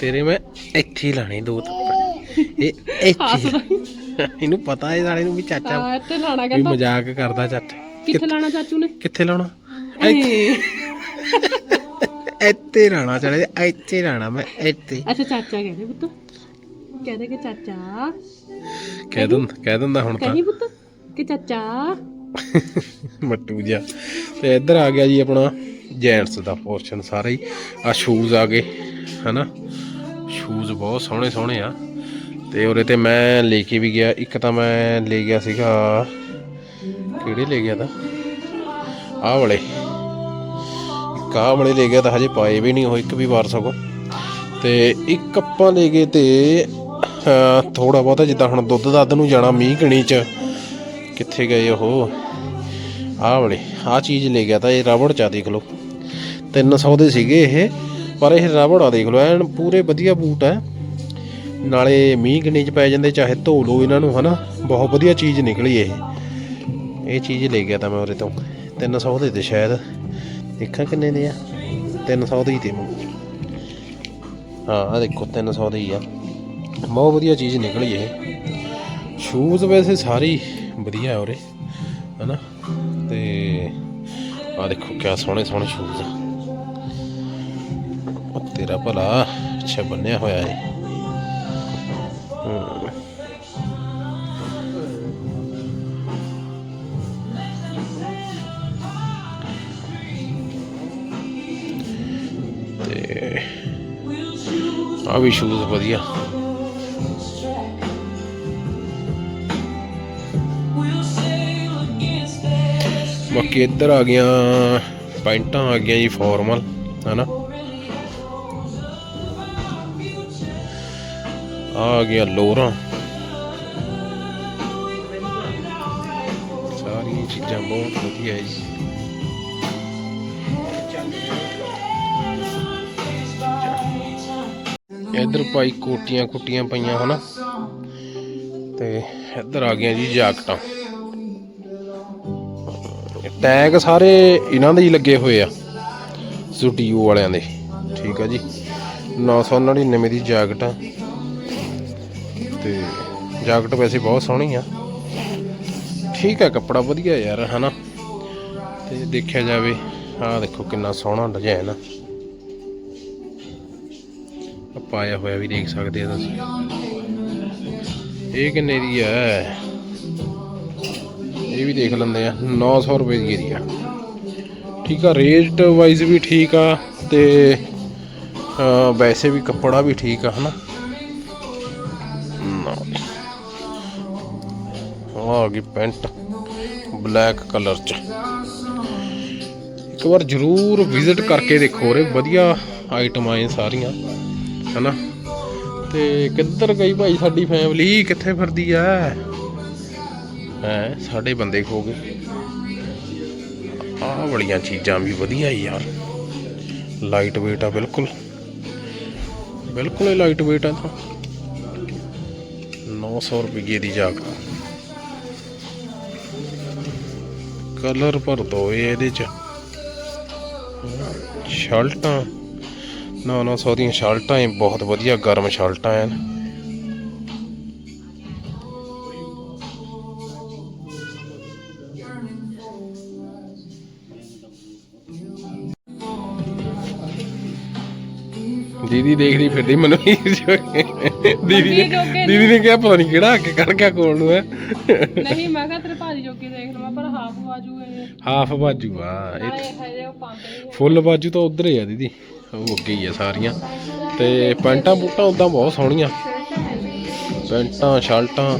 ਤੇਰੇ ਮੈਂ ਇੱਥੇ ਹੀ ਲਾਣੇ ਦੋ ਥੱਪੜ। ਇਹ ਇੱਥੇ ਇਹਨੂੰ ਪਤਾ ਹੈ ਸਾਲੇ ਨੂੰ ਵੀ ਚਾਚਾ ਇੱਥੇ ਲਾਣਾ ਕਹਿੰਦਾ। ਮਜ਼ਾਕ ਕਰਦਾ ਚਾਚਾ। ਕਿੱਥੇ ਲਾਣਾ ਚਾਚੂ ਨੇ? ਕਿੱਥੇ ਲਾਉਣਾ? ਇੱਥੇ। ਇੱਥੇ ਲਾਣਾ ਚਾਲੇ ਇੱਥੇ ਲਾਣਾ ਮੈਂ ਇੱਥੇ ਅੱਛਾ ਚਾਚਾ ਕਹਿੰਦੇ ਪੁੱਤ। ਕਹਦੇ ਕਿ ਚਾਚਾ। ਕਹਿ ਦਿੰਦਾ ਕਹਿ ਦਿੰਦਾ ਹੁਣ ਤਾਂ। ਕਹੀ ਪੁੱਤ ਕਿ ਚਾਚਾ ਮੱਟੂ ਜਿਹਾ। ਤੇ ਇੱਧਰ ਆ ਗਿਆ ਜੀ ਆਪਣਾ ਜੈਂਟਸ ਦਾ ਪੋਰਸ਼ਨ ਸਾਰਾ ਹੀ। ਆ ਸ਼ੂਜ਼ ਆ ਗਏ, ਹਨਾ? ਸ਼ੂਜ਼ ਬਹੁਤ ਸੋਹਣੇ ਸੋਹਣੇ ਆ। ਤੇ ਉਰੇ ਤੇ ਮੈਂ ਲੈ ਕੇ ਵੀ ਗਿਆ। ਇੱਕ ਤਾਂ ਮੈਂ ਲੈ ਗਿਆ ਸੀਗਾ, ਕਿਹੜੇ ਲੈ ਗਿਆ ਤਾਂ? ਆਹ ਵਾਲੇ। ਇੱਕ ਆਹ ਵਾਲੇ ਲੈ ਗਿਆ ਤਾਂ ਹਜੇ ਪਾਏ ਵੀ ਨਹੀਂ ਉਹ, ਇੱਕ ਵੀ ਵਾਰ ਸਗੋਂ। ਤੇ ਇੱਕ ਆਪਾਂ ਲੈ ਗਏ ਤੇ ਥੋੜਾ ਬਹੁਤਾ ਜਿੱਦਾਂ ਹੁਣ ਦੁੱਧ ਦੱਧ ਨੂੰ ਜਾਣਾ ਮੀਂਹ ਕਣੀ ਚ, ਕਿੱਥੇ ਗਏ ਉਹ? ਆਹ ਵਾਲੇ, ਆਹ ਚੀਜ਼ ਲੈ ਗਿਆ ਤਾਂ ਇਹ ਰਬੜ ਚਾ ਦੇਖ ਲਓ। 300 ਦੇ ਸੀਗੇ ਇਹ, ਪਰ ਇਹ ਰਬੜ ਆ ਦੇਖ ਲਓ, ਐਨ ਪੂਰੇ ਵਧੀਆ ਬੂਟ ਹੈ ਨਾਲੇ ਮੀਂਹ ਕਿੰਨੇ ਚ ਪੈ ਜਾਂਦੇ, ਚਾਹੇ ਧੋ ਲਓ ਇਹਨਾਂ ਨੂੰ, ਹਨਾ? ਬਹੁਤ ਵਧੀਆ ਚੀਜ਼ ਨਿਕਲੀ ਇਹ। ਇਹ ਚੀਜ਼ ਲੈ ਗਿਆ ਤਾਂ ਮੈਂ ਉਹਦੇ ਤੋਂ। 300 ਦੇ ਤੇ ਸ਼ਾਇਦ। ਦੇਖਾਂ ਕਿੰਨੇ ਦੇ ਆ। 300 ਦੇ ਹੀ ਤੇ ਮੈਨੂੰ ਹਾਂ ਆ ਦੇਖੋ 300 ਦੇ ਹੀ ਆ। ਬਹੁਤ ਵਧੀਆ ਚੀਜ਼ ਨਿਕਲੀ ਇਹ। ਸ਼ੂਜ਼ ਵੈਸੇ ਸਾਰੇ ਹੀ ਵਧੀਆ ਹੈ ਉਰੇ, ਹਨਾ? ਤੇ ਆ ਦੇਖੋ ਕਿਆ ਸੋਹਣੇ ਸੋਹਣੇ ਸ਼ੂਜ਼ ਉਹ ਤੇਰਾ ਭਲਾ ਅੱਛਾ ਬੰਨਿਆ ਹੋਇਆ ਹੈ ਤੇ ਆ ਵੀ ਸ਼ੂਜ਼ ਵਧੀਆ। ਬਾਕੀ ਇੱਧਰ ਆ ਗਈਆਂ, ਪੈਂਟਾਂ ਆ ਗਈਆਂ ਜੀ ਫਾਰਮਲ ਹਨਾ? ਆ ਆ ਗਿਆ ਲੋਰਾਂ। ਸਾਰੀਆਂ ਚੀਜ਼ਾਂ ਬਹੁਤ ਵਧੀਆ ਜੀ। ਇੱਧਰ ਪਾਈ ਕੋਟੀਆਂ ਕੁੱਟੀਆਂ ਪਈਆਂ, ਹਨਾ? ਤੇ ਇੱਧਰ ਆ ਗਈਆਂ ਜੀ ਜਾਕਟਾਂ। ਟੈਗ ਸਾਰੇ ਇਹਨਾਂ ਦੇ ਹੀ ਲੱਗੇ ਹੋਏ ਆ ਜ਼ੁਟੀਓ ਵਾਲਿਆਂ ਦੇ। ਠੀਕ ਆ ਜੀ। 999 ਦੀ ਜੈਕਟ ਆ। ਤੇ ਜੈਕਟ ਵੈਸੇ ਬਹੁਤ ਸੋਹਣੀ ਆ। ਠੀਕ ਆ, ਕੱਪੜਾ ਵਧੀਆ ਯਾਰ, ਹਨਾ। ਤੇ ਦੇਖਿਆ ਜਾਵੇ, ਆਹ ਦੇਖੋ ਕਿੰਨਾ ਸੋਹਣਾ ਡਿਜ਼ਾਈਨ ਆ। ਪਾਇਆ ਹੋਇਆ ਵੀ ਦੇਖ ਸਕਦੇ ਆ ਤੁਸੀਂ। ਇਹ ਕਿੰਨੇ ਦੀ ਹੈ ਇਹ ਵੀ ਦੇਖ ਲੈਂਦੇ ਆ 900 ਰੁਪਏ ਦੀ ਇਹਦੀ ਠੀਕ ਆ ਰੇਟ ਵਾਈਜ਼ ਵੀ ਠੀਕ ਆ ਤੇ ਵੈਸੇ ਵੀ ਕੱਪੜਾ ਵੀ ਠੀਕ ਆ, ਹਨਾ? ਆ ਗਈ ਪੈਂਟ ਬਲੈਕ ਕਲਰ ਚ। ਇੱਕ ਵਾਰ ਜਰੂਰ ਵਿਜ਼ਿਟ ਕਰਕੇ ਦੇਖੋ ਰੇ ਵਧੀਆ ਆਈਟਮਾਂ ਇਹ ਸਾਰੀਆਂ, ਹਨਾ? ਤੇ ਕਿੱਧਰ ਗਈ ਭਾਈ ਸਾਡੀ ਫੈਮਿਲੀ ਕਿੱਥੇ ਫਿਰਦੀ ਐ? ਹੈ, ਸਾਡੇ ਬੰਦੇ ਖੋ ਗਏ। ਆਹ ਵਾਲੀਆਂ ਚੀਜ਼ਾਂ ਵੀ ਵਧੀਆ ਹੀ ਯਾਰ। ਲਾਈਟ weight ਆ ਬਿਲਕੁਲ। ਬਿਲਕੁਲ ਹੀ ਲਾਈਟ weight ਆ ਤਾਂ। 900 ਰੁਪਏ ਦੀ ਜਾਗ। ਕਲਰ ਭਰ ਦੋ ਇਹ ਇਹਦੇ ਚ। ਸ਼ਰਟਾਂ। ਨਾ ਨਾ ਸੌ ਦੀਆਂ ਸ਼ਰਟਾਂ ਇਹ ਬਹੁਤ ਵਧੀਆ, ਗਰਮ ਸ਼ਰਟਾਂ ਐ ਦੇਖਦੀ ਫਿਰਦੀ ਮੈਨੂੰ ਦੀਦੀ ਨੇ ਦੀਦੀ ਨੇ ਕਿਹਾ ਪਤਾ ਨਹੀਂ ਕਿਹੜਾ ਅੱਗੇ ਕੱਢ ਗਿਆ ਕੋਲ ਨੂੰ ਹੈ ਨਹੀਂ ਮੈਂ ਕਿਹਾ ਤੇਰੇ ਭਾਜੀ ਜੋਗੀ ਦੇਖ ਲਵਾਂ ਪਰ ਹਾਫ ਬਾਜੂ ਇਹ। ਹਾਫ ਬਾਜੂ ਆ ਇਹ ਨਾਲੇ ਹਜੇ ਉਹ ਪਾਉਂਦੇ ਨਹੀਂ ਫੁੱਲ ਬਾਜੂ ਤਾਂ ਉਧਰ ਹੀ ਆ ਦੀਦੀ ਉਹ ਅੱਗੇ ਹੀ ਆ ਸਾਰੀਆਂ। ਤੇ ਪੈਂਟਾਂ ਬੂਟਾਂ ਉਦਾਂ ਬਹੁਤ ਸੋਹਣੀਆਂ। ਪੈਂਟਾਂ ਸ਼ਰਟਾਂ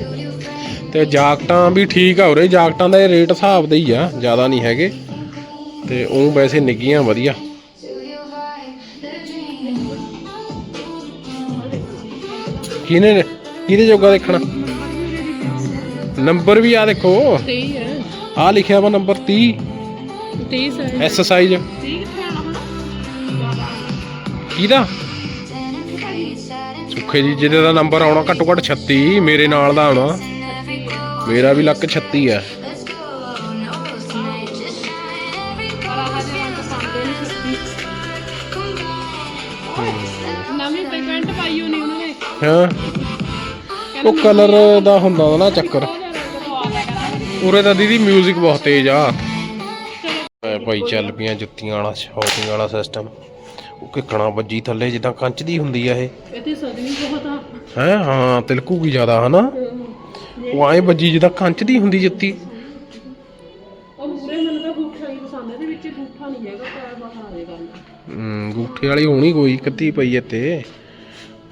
ਤੇ ਜਾਕਟਾਂ ਵੀ ਠੀਕ ਆ ਉਰੇ ਜਾਕਟਾਂ ਦਾ ਇਹ ਰੇਟ ਹਿਸਾਬ ਦਾ ਹੀ ਆ ਜ਼ਿਆਦਾ ਨਹੀਂ ਹੈਗੇ। ਤੇ ਉਹ ਵੈਸੇ ਨਿੱਗੀਆਂ ਵਧੀਆ। ਕਿਹਨੇ ਕਿਹਦੇ ਜੋਗਾ ਦੇਖਣਾ? ਨੰਬਰ ਵੀ ਆ ਦੇਖੋ। 30 ਹੈ। ਆ ਲਿਖਿਆ ਵਾ ਨੰਬਰ 30 30 ਹੈ ਐਸ ਸਾਈਜ਼ ਠੀਕ ਖਾਣਾ ਹੁਣ ਕਿਹਦਾ? ਸੁੱਖੇ ਜੀ ਜਿਹਦੇ ਦਾ ਨੰਬਰ ਆਉਣਾ ਘੱਟੋ ਘੱਟ 36 ਮੇਰੇ ਨਾਲ ਦਾ ਆਉਣਾ। ਮੇਰਾ ਵੀ ਲੱਕ 36 ਆ। ਹਾਂ? ਉਹ ਕਲਰ ਦਾ ਹੁੰਦਾ ਵਾ ਨਾ ਚੱਕਰ। ਉਰੇ ਤਾਂ ਦੀਦੀ 뮤직 ਬਹੁਤ ਤੇਜ਼ ਆ। ਐ ਭਾਈ ਚੱਲ ਪਈਆਂ ਜੁੱਤੀਆਂ ਵਾਲਾ ਸ਼ਾਪਿੰਗ ਵਾਲਾ ਸਿਸਟਮ ਉਹ ਕਿੱਕਣਾ ਵੱਜੀ ਥੱਲੇ ਜਿੱਦਾਂ ਕੰਚ ਦੀ ਹੁੰਦੀ ਆ ਇਹ। ਇੱਥੇ ਸਦਵੀ ਬਹੁਤ ਆ। ਹੈ? ਹਾਂ ਤਿਲਕੂਗੀ ਜ਼ਿਆਦਾ ਹਨਾ? ਉਹ ਐ ਵੱਜੀ ਜਿੱਦਾਂ ਕੰਚ ਦੀ ਹੁੰਦੀ ਜੁੱਤੀ। ਉਹ ਮੂਰੇ ਮੈਨੂੰ ਤਾਂ ਗੁੱਠਾ ਹੀ ਪਸੰਦ ਹੈ ਤੇ ਵਿੱਚ ਗੁੱਠਾ ਨਹੀਂ ਹੈਗਾ ਪੈਰ ਬਾਹਰ ਆ। ਜਾਏਗਾ ਹਮ, ਗੂਠੇ ਵਾਲੀ ਹੋਣੀ ਕੋਈ ਕੱਤੀ ਪਈ ਇੱਥੇ।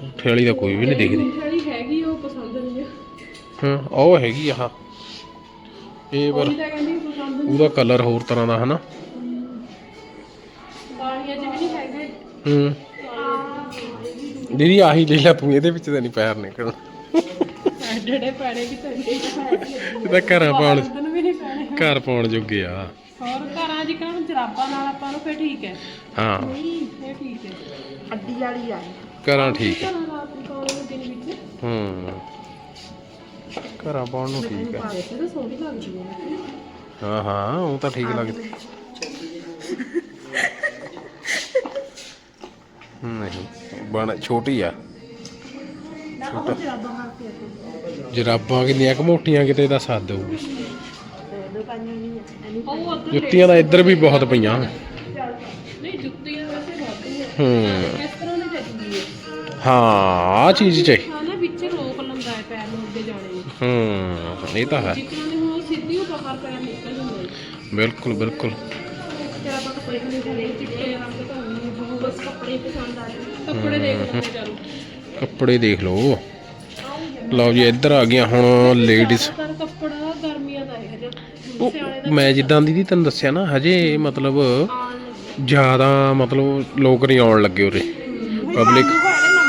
ਗੂਠੇ ਵਾਲੀ ਤਾਂ ਕੋਈ ਵੀ ਨਹੀਂ ਦਿਖਦੀ। ਜਿਹੜੀ ਹੈਗੀ ਉਹ ਪਸੰਦ ਨਹੀਂ ਹੈ ਹਾਂ ਉਹ ਹੈਗੀ ਆਹ ਇਹ ਪਰ ਉਹੀ ਤਾਂ ਕਹਿੰਦੀ ਪਸੰਦ ਨਹੀਂ। ਉਹਦਾ ਕਲਰ ਹੋਰ ਤਰ੍ਹਾਂ ਦਾ ਹਨਾ? ਬਾਣੀਆਂ ਜਿਵੇਂ ਨਹੀਂ ਹੈਗੇ। ਹੂੰ। ਦੀਦੀ ਆਹੀ ਲੈ ਲੈ ਤੂੰ ਇਹਦੇ ਵਿੱਚ ਤਾਂ ਨਹੀਂ ਪੈਰ ਨਿਕਲਣਾ। ਜਿਹੜੇ ਪੈਣੇ ਵੀ ਪੈਣੇ। ਇਹ ਤਾਂ ਘਰਾਂ ਪਾਉਣ ਉਦੋਂ ਵੀ ਨਹੀਂ ਪੈਣੇ। ਘਰ ਪਾਉਣ ਜੋਗੇ ਆ। ਹੋਰ ਘਰਾਂ ਕਿਹਨਾਂ ਜਰਾਬਾਂ ਨਾਲ ਆਪਾਂ ਨੂੰ ਫੇ ਠੀਕ ਹੈ। ਹਾਂ। ਨਹੀਂ ਇਹ ਠੀਕ ਹੈ। ਅੱਡੀ ਵਾਲੀ ਆ। ਘਰਾਂ ਠੀਕ ਹੈ। ਘਰਾਂ ਰਾਤ ਨੂੰ ਪਾਉਣ ਨੂੰ ਦਿਨ ਵਿੱਚ ਹੂੰ। ਘਰਾਂ ਪਾਉਣ ਨੂੰ ਠੀਕ ਹੈ। ਵੈਸੇ ਤਾਂ ਸੋਹਣੀ ਲੱਗਦੀ ਹੈ ਹਾਂ ਹਾਂ ਉਹ ਤਾਂ ਠੀਕ ਲੱਗਦੀ। ਨਹੀਂ ਬਣ ਛੋਟੀ ਆ। ਉਹ ਜਰਾਬਾਂ ਕਿੰਨੀਆਂ ਕੁ ਮੋਟੀਆਂ ਕਿਤੇ ਦਾ ਸੱਦ ਹੋਊਗੀ ਤੇ ਉਹ ਉੱਧਰ ਜੁੱਤੀਆਂ ਤਾਂ ਇੱਧਰ ਵੀ ਬਹੁਤ ਪਈਆਂ। ਨਹੀਂ ਜੁੱਤੀਆਂ ਵੈਸੇ ਵਾਧੂ ਹੈ ਹੂੰ ਇਸ ਤਰ੍ਹਾਂ ਨਹੀਂ ਚੱਜਦੀ ਹੈ। ਹਾਂ ਆ ਚੀਜ਼ ਚ। ਹਾਂ ਨਾ ਵਿੱਚ ਰੋਕ ਲੰਦਾ ਹੈ ਪੈਰ ਨੂੰ ਅੱਗੇ ਜਾਣੇ ਨੂੰ। ਹੂੰ ਇਹ ਤਾਂ ਹੈ। ਜਿੱਕਣਾ ਨੇ ਹੁਣ ਉਹ ਸਿੱਧੀ ਉਹ ਬਾਹਰ ਪੈਰ ਨਿਕਲ ਜਾਂਦਾ ਹੈ ਬਿਲਕੁਲ ਬਿਲਕੁਲ। ਨਹੀਂ ਚਿੱਟੇ ਰੰਗ ਬਸ ਕੱਪੜੇ ਪਸੰਦ ਆ ਰਹੇ ਕੱਪੜੇ ਦੇਖ ਲਓ ਚੱਲ ਕੱਪੜੇ ਦੇਖ ਲਓ। ਲਓ ਜੀ ਇੱਧਰ ਆ ਗਈਆਂ ਹੁਣ ਲੇਡੀਜ਼ ਜ਼ਿਆਦਾਤਰ ਕੱਪੜਾ ਗਰਮੀਆਂ ਦਾ ਹੈ ਉਹ ਸਿਆਣੇ ਮੈਂ ਜਿੱਦਾਂ ਦੀਦੀ ਤੈਨੂੰ ਦੱਸਿਆ ਨਾ ਹਜੇ ਮਤਲਬ ਜ਼ਿਆਦਾ ਮਤਲਬ ਲੋਕ ਨਹੀਂ ਆਉਣ ਲੱਗੇ ਉਰੇ। ਪਬਲਿਕ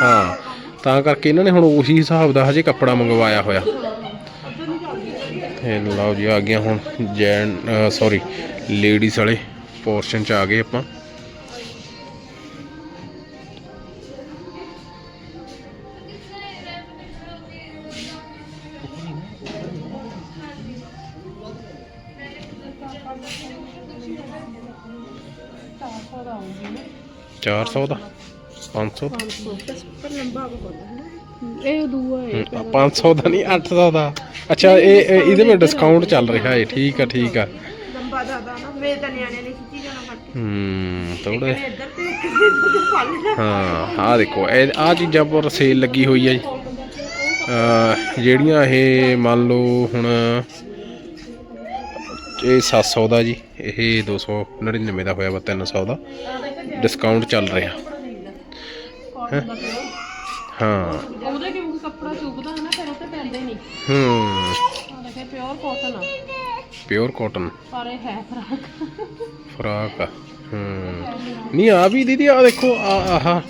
ਹਾਂ ਤਾਂ ਕਰਕੇ ਇਹਨਾਂ ਨੇ ਹੁਣ ਉਹੀ ਹਿਸਾਬ ਦਾ ਹਜੇ ਕੱਪੜਾ ਮੰਗਵਾਇਆ ਹੋਇਆ। ਇਹ ਲਓ ਜੀ ਆ ਗਿਆ ਹੁਣ ਜੈਨ ਸੌਰੀ ਲੇਡੀਜ਼ ਵਾਲੇ ਪੋਰਸ਼ਨ ਚ ਆ ਗਏ ਆਪਾਂ। ਨਾ 400 ਦਾ। 500 ਦਾ ਪਰ ਲੰਬਾ ਬਹੁਤ ਹੈ ਨਾ ਇਹ ਦੂਆ ਹੈ ਹਮ, 500 ਦਾ ਨਹੀਂ 800 ਦਾ। ਅੱਛਾ ਇਹ ਇਹ- ਇਹਦੇ ਵਿੱਚ ਡਿਸਕਾਊਂਟ ਚੱਲ ਰਿਹਾ ਹੈ ਠੀਕ ਆ ਠੀਕ ਆ। ਲੰਬਾ ਜ਼ਿਆਦਾ ਨਾ ਮੇਰੇ ਤਾਂ ਨਿਆਣੇ ਨੇ ਖਿੱਚੀ ਜਾਣਾ ਫੜ ਹੂੰ ਥੋੜੇ ਕੇ ਇੱਧਰ ਤੇ ਫੜ ਲੈਣਾ ਹਾਂ ਆਹ ਦੇਖੋ ਇਹ ਆ ਚੀਜ਼ਾਂ ਪਰ ਸੇਲ ਲੱਗੀ ਹੋਈ ਹੈ ਜੀ। ਜਿਹੜੀਆਂ ਇਹ ਮੰਨ ਲਓ ਹੁਣ ਇਹ 700 ਦਾ ਜੀ ਇਹ 299 ਦਾ ਹੋਇਆ ਵਾ 300 ਦਾ। ਡਿਸਕਾਊਂਟ ਚੱਲ ਰਿਹਾ। ਪਿਓਰ ਹਾਂ। ਉਹਦੇ ਕਿਉਂਕਿ ਕੱਪੜਾ ਚੁੱਭਦਾ ਹੈ ਨਾ ਫਿਰ ਉਹ ਤੇ ਪੈਂਦੇ ਨਹੀਂ। ਹੂੰ। ਆ ਦੇਖੇ ਪਿਓਰ ਕਾਟਨ ਆ। ਪਿਓਰ ਕਾਟਨ ਪਰ ਇਹ ਹੈ ਫਰਾਕ। ਫਰਾਕ ਆ। ਹੂੰ। ਨਹੀਂ ਆ ਵੀ ਦੀਦੀ ਆ ਦੇਖੋ ਆ ਆਹ।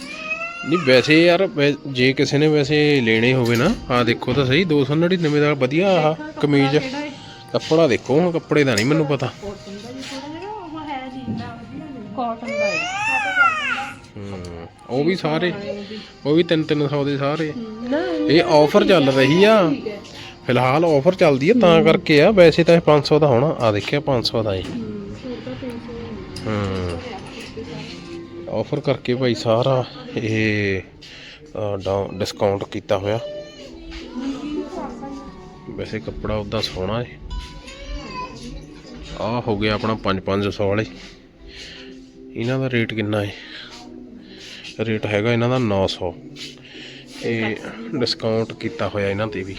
ਨਹੀਂ ਵੈਸੇ ਯਾਰ ਵੈ- ਜੇ ਕਿਸੇ ਨੇ ਵੈਸੇ ਲੈਣੇ ਹੋਵੇ ਨਾ ਆ ਦੇਖੋ ਤਾਂ ਸਹੀ 299 ਦਾ ਵਧੀਆ ਆਹ ਕਮੀਜ਼ ਕਿਹੜਾ ਹੈ। ਕੱਪੜਾ ਦੇਖੋ ਹੁਣ ਕੱਪੜੇ ਦਾ ਨਹੀਂ ਮੈਨੂੰ ਪਤਾ। ਕੋਟਨ ਉਹ ਵੀ ਸਾਰੇ। ਉਹ ਵੀ 3-300 ਦੇ ਸਾਰੇ। ਇਹ ਆਫਰ ਚੱਲ ਰਹੀ ਆ। ਫਿਲਹਾਲ ਆਫਰ ਚੱਲਦੀ ਆ ਤਾਂ ਕਰਕੇ ਆ। ਵੈਸੇ ਤਾਂ ਇਹ 500 ਦਾ ਹੋਣਾ। ਆ ਦੇਖਿਆ 500 ਦਾ ਇਹ। ਹੂੰ ਆਫਰ ਕਰਕੇ ਭਾਈ ਸਾਰਾ ਇਹ ਡਿਸਕਾਊਂਟ ਕੀਤਾ ਹੋਇਆ। ਵੈਸੇ ਕੱਪੜਾ ਉਦਾਂ ਸੋਹਣਾ ਹੈ ਆ ਹੋ ਗਿਆ ਆਪਣਾ 5-500 ਵਾਲੇ। ਇਹਨਾਂ ਦਾ ਰੇਟ ਕਿੰਨਾ ਹੈ ਰੇਟ ਹੈਗਾ ਇਹਨਾਂ ਦਾ 900 ਇਹ ਡਿਸਕਾਊਂਟ ਕੀਤਾ ਹੋਇਆ ਇਹਨਾਂ ਤੇ ਵੀ।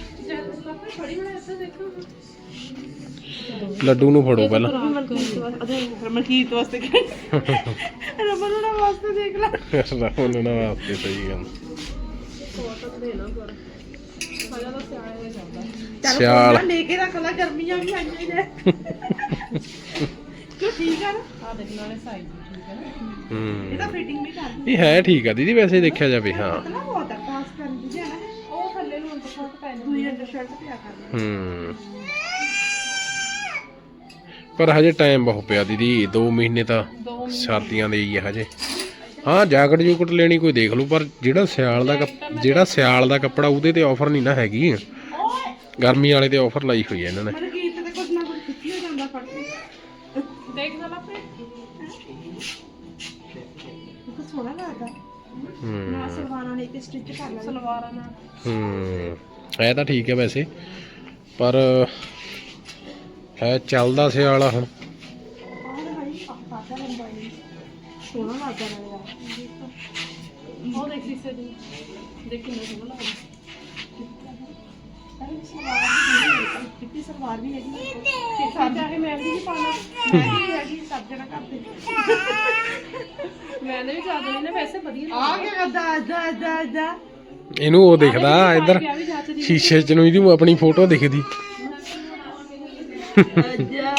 ਲੱਡੂ ਨੂੰ ਫੜੋ ਪਹਿਲਾਂ। ਮਲਕੀਤ ਵਾਸਤੇ ਰਮਨ ਨੂੰ ਵਾਸਤੇ ਦੇਖ ਲੈ। ਰਾਹੁਲ ਨਾ ਵਾਸਤੇ ਸਹੀ ਗੱਲ। ਚੱਲ ਸਿਆਲ। ਕੋਈ ਨਾ, ਲੈ ਕੇ ਰੱਖ ਲੈ ਗਰਮੀਆਂ ਵੀ ਆਈਆਂ ਨੇ। ਕਿਉਂ ਠੀਕ ਆ ਨਾ? ਆ ਦੇਖ ਨਾਲੇ ਸਾਈਜ਼ ਠੀਕ ਹੈ ਨਾ। ਹੂੰ। ਇਹਦਾ ਫਿਟਿੰਗ ਵੀ ਕਰ ਇਹ ਹੈ ਠੀਕ ਆ ਦੀਦੀ ਵੈਸੇ ਦੇਖਿਆ ਜਾਵੇ ਹਾਂ। ਨਾ ਬਹੁਤ ਆ ਪਾਸ ਕਰ ਦਿੰਦੀ ਹੈ ਨਾ ਉਹ ਥੱਲੇ ਨੂੰ ਅੰਦਰ ਸ਼ਰਟ ਪੈ ਦੂਈ ਅੰਡਰ ਸ਼ਰਟ ਪਿਆ ਕਰ ਹੂੰ। ਪਰ ਹਜੇ ਟਾਈਮ ਬਹੁਤ ਪਿਆ ਦੀਦੀ 2 ਮਹੀਨੇ ਤਾਂ ਸਰਦੀਆਂ ਦੇ ਹੀ ਆ ਹਜੇ। ਹਾਂ ਜੈਕਟ ਜੂਕਟ ਲੈਣੀ ਕੋਈ ਦੇਖ ਲਓ ਪਰ ਜਿਹੜਾ ਸਿਆਲ ਦਾ ਕੱਪ- ਜਿਹੜਾ ਸਿਆਲ ਦਾ ਕੱਪੜਾ ਉਹਦੇ ਤੇ ਆਫਰ ਨਹੀਂ ਨਾ ਹੈਗੀ। ਗਰਮੀ ਵਾਲੇ ਤੇ ਆਫਰ ਲਾਈ ਹੋਈ ਹੈ ਇਹਨਾਂ ਨੇ। ਉਹ ਸੋਹਣਾ ਲੱਗਦਾ। ਹੂੰ। ਨਾ ਸਲਵਾਰਾਂ ਲੈ ਕੇ ਸਟਿਚ ਕਰ ਲੈ ਸਲਵਾਰਾਂ ਨਾਲ। ਹੂੰ। ਇਹ ਤਾਂ ਠੀਕ ਹੈ ਵੈਸੇ। ਪਰ ਹੈ ਚੱਲਦਾ ਸਿਆਲ ਆ ਹੁਣ। ਆਹ ਭਾਈ ਆਹ ਦਾ ਲੰਬਾ ਹੈ। ਸੋਹਣਾ ਲੱਗਦਾ ਨਾ ਯਾਰ ਉਹ ਦੇਖ ਕਿਸੇ ਦੀ ਦੇਖ ਕਿੰਨਾ ਸੋਹਣਾ ਲੱਗਦਾ। ਅਰੇ ਸਲਵਾਰ ਵੀ ਹੈਗੀ ਮੇਰੇ ਕੋਲ। ਕਿ ਸਭ ਚਾਹੇ ਮੈਂ ਵੀ ਨਹੀਂ ਪਾਣਾ ਹੈਗੀ ਹੈਗੀ ਸਭ ਜਣਾ ਕਰਦੇ ਮੈਨੇ ਵੀ ਜ਼ਿਆਦਾ ਨਹੀਂ ਨਾ ਵੈਸੇ ਵਧੀਆ ਆ ਗਿਆ ਦਾ ਦਾ ਦਾ ਦਾ ਇਹਨੂੰ ਉਹ ਦਿਖਦਾ, ਇੱਧਰ ਲੱਗਦਾ ਵੀ ਜੱਚਦੀ ਸ਼ੀਸ਼ੇ 'ਚ ਨੂੰ ਇਹਦੀ ਆਪਣੀ ਫੋਟੋ ਦਿਖਦੀ ਅੱਜਾ